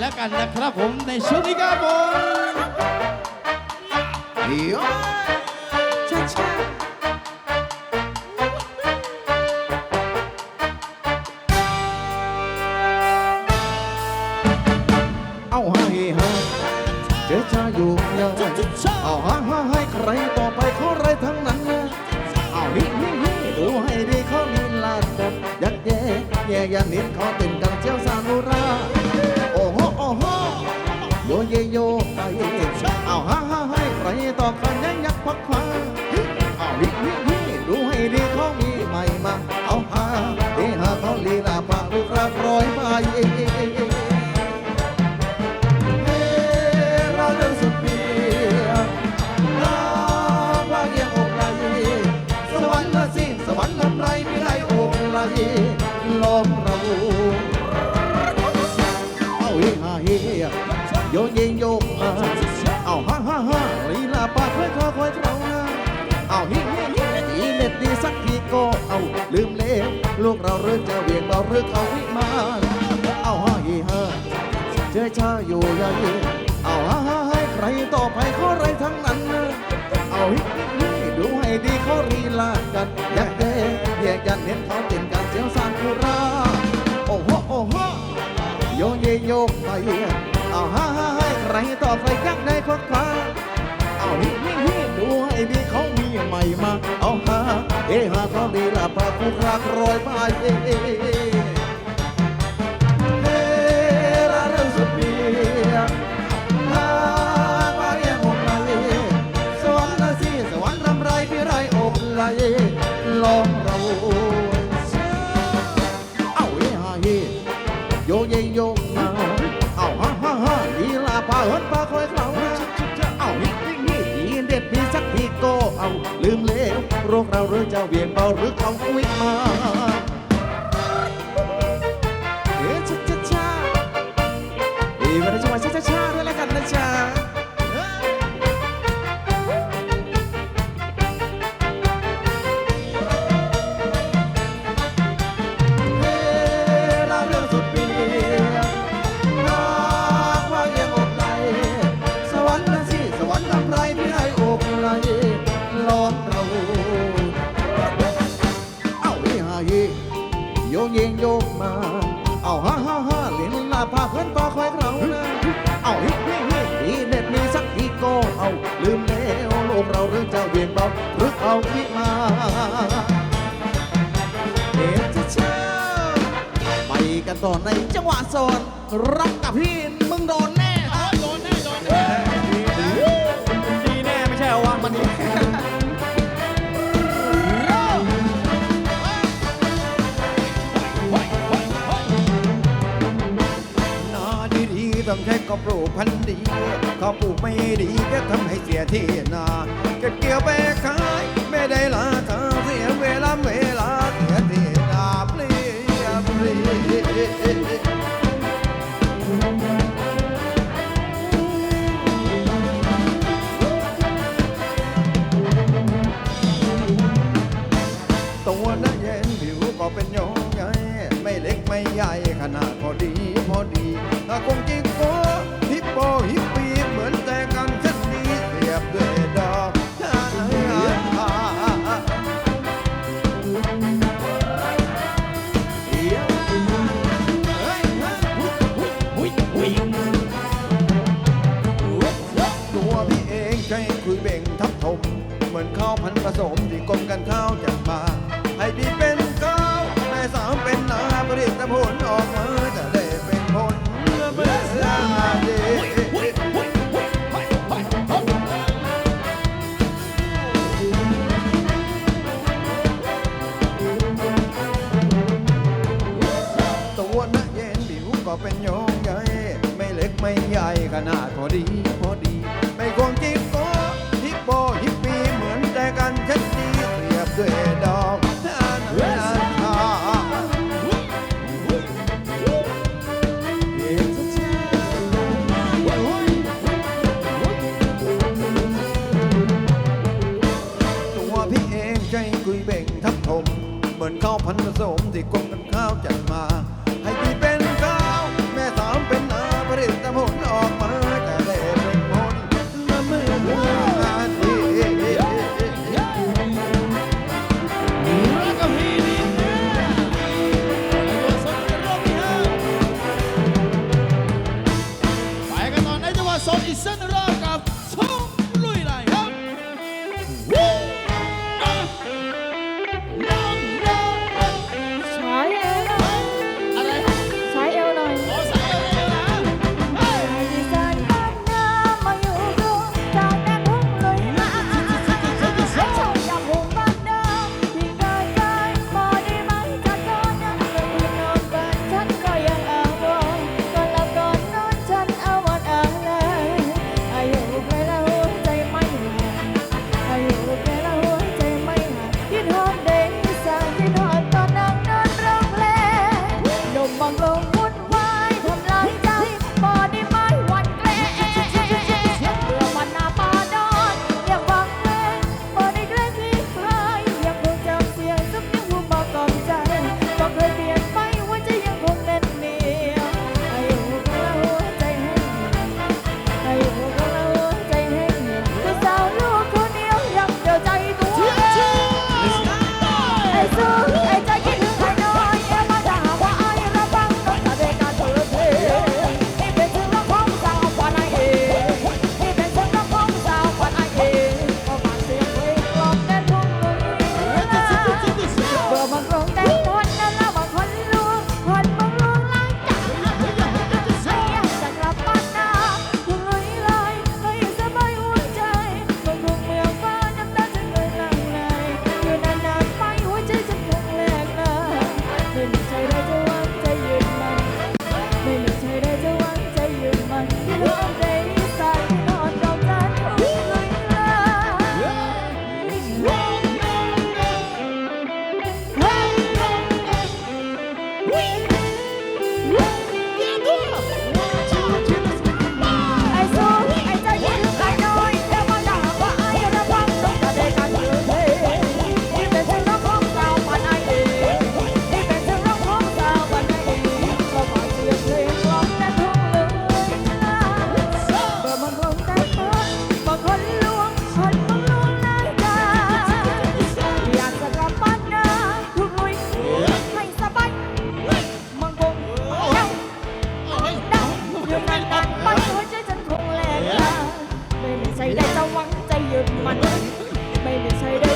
แล้วกันนะครับผมในช่วงนี้ครับผมเดี๋ยวช้าช้าเอาให้ฮะเจอชาอยู่ยังเอาฮะฮะให้ใครต่อไปเขาไรทั้งนั้นนะเอาฮิฮิฮิดูให้ดีเขาลีลาดบยักแย่แย่ยันนิดเขาเต้นกันเจียวซานุรา ลูกเราเรื่อจะเวียงเราเรื่อเขาวิมานเอาฮ่าเฮฮาเจอชาอยู่อยังเอาฮ่าฮ่าให้ใครต่อไปเขาไรทั้งนั้น เอาฮิฮิฮิดูให้ดีเขารีลากันยักแย่แยกยันเห็นเขาเต้นกันเสียงสานคุราโอ้โหโอ้โหโยเยโยไปเอาฮ่าฮ่าให้ใครต่อใครยักได้ควักคว้า เฮฮาเขาดีละปากผู้ครากรอยไปเฮราเรื่องสุดเบียร์ลาไปยังอกไหลสวรรค์ละสิสวรรค์ลำไรพี่ไรอกไหลลองเราเอาเฮฮาเฮโยเยโยมาเอาฮ่าฮ่าฮ่าลีลาพาเฮินพาคอยเขาเอาฮิฮิฮิดีเด็ดมีสักทีก็เอาลืมเลว โรคเราเรื่องจะเวียนเบาหรือเขาวิกมา เจ้าหรือเอาคิดมาเดชเชื่อไปกันต่อในจังหวะโซนรับกับพี่มึงโดนแน่โดนแน่โดนแน่ดีแน่ไม่ใช่เอาวางมันนี่นาดีๆต้องใช้กอบปลูกพันธุ์ดี เขาปลูกไม่ดีก็ทำให้เสียที่นา ก็เกี่ยวไปขายไม่ได้ราคาเสียเวลาเวลาเสียที่นาเปลี่ยนเปลี่ยนตัวนั้นเย็นผิวก็เป็นยองใหญ่ไม่เล็กไม่ใหญ่ขนาดพอดีพอดีถ้าคง ผลิตผลออกมาจะได้เป็นผลเมื่อเป็นสาดีตัวนักเย็นผิวก็เป็นโยงใหญ่ ไม่เล็กไม่ใหญ่ขนาดพอดี มที่ Woo! ันไม่มีใครได้